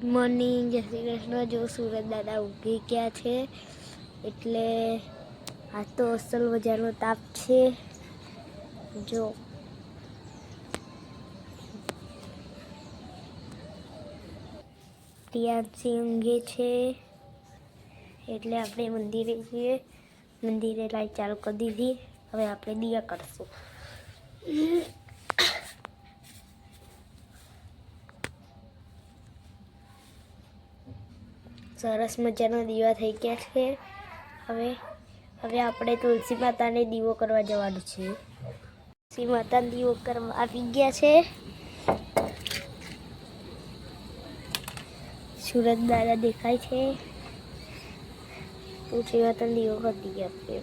Good morning જય શ્રી કૃષ્ણ. જો સુરત દાદા ઊભી ગયા છે, એટલે આ તો અસલ બજારનો તાપ છે. જો. રિયાજી ઊંઘે છે, એટલે આપણે મંદિરે જઈએ. મંદિરે લાઈટ ચાલુ કરી દીધી. હવે આપણે દિયા કરશું. સરસ મજાના દીવા થઈ ગયા છે. હવે હવે આપણે તુલસી માતાને દીવો કરવા જવાનું છે. તુલસી માતાને દીવો કરવા આવી ગયા છે. સુરત દાદા દેખાય છે. તુલસી માતાનો દીવો કરી દીધો આપણે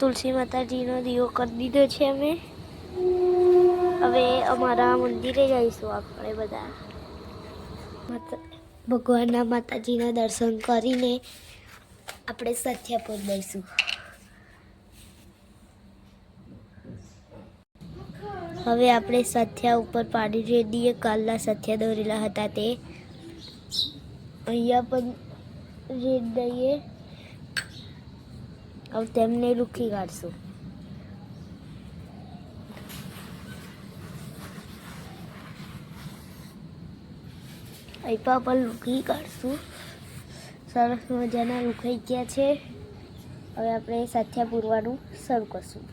તુલસી માતાજીનો દીવો કરી દીધો છે અમે. હવે અમારા મંદિરે જઈશું આપણે બધા. માતા ભગવાનના માતાજીના દર્શન કરીને આપણે સથ્યાપુર જઈશું. હવે આપણે સથિયા ઉપર પાડી રેડીએ. કાલના સથિયા દોરેલા હતા તે. અહીંયા પણ રેડ દઈએ. હવે તેમને રૂખી કાઢશું. અહીં પણ રૂખી કાઢશું. સરસ મજાના રૂખાઈ ગયા છે. હવે આપણે સાથિયા પૂરવાનું શરૂ કરશું.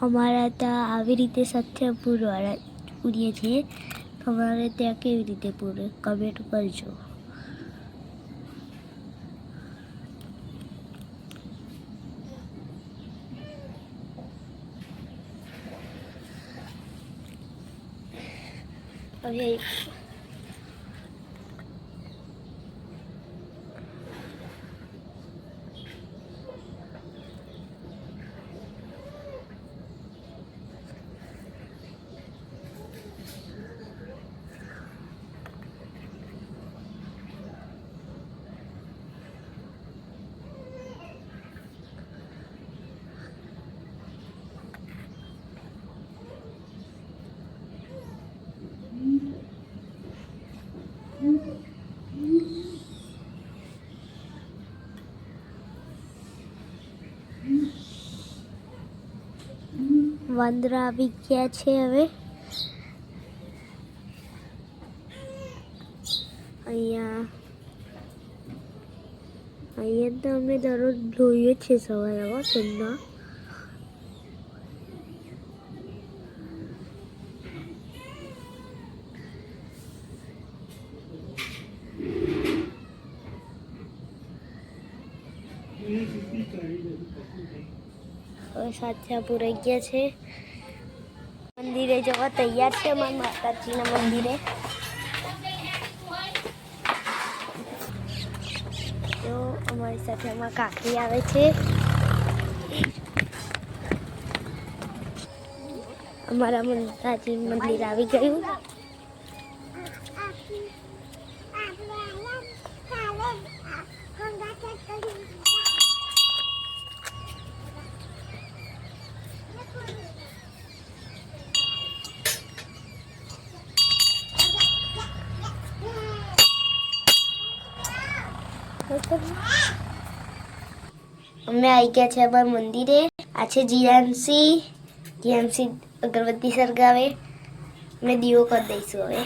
અમારા ત્યાં આવી રીતે સત્ય પૂરવાળા પૂરીએ છીએ. તમારે ત્યાં કેવી રીતે પૂરે? કમેન્ટ કરજો હવે વાંદરા આવી ગયા છે હવે. અહીંયા અહીંયા તો અમે દરરોજ જોઈએ છીએ સવારમાં ઠંડા હવે સાચા પૂરાઈ ગયા છે. મંદિરે જવા તૈયાર છે અમારા માતાજીના મંદિરે. તો અમારી સાથે અમારા કાકી આવે છે. અમારા માતાજી મંદિર આવી ગયું. અમે આવી ગયા છે અમારા મંદિરે. આ છે જીએમસી જીએમસી અગરબત્તી સળગાવે. અમે દીવો કરી દઈશું હવે.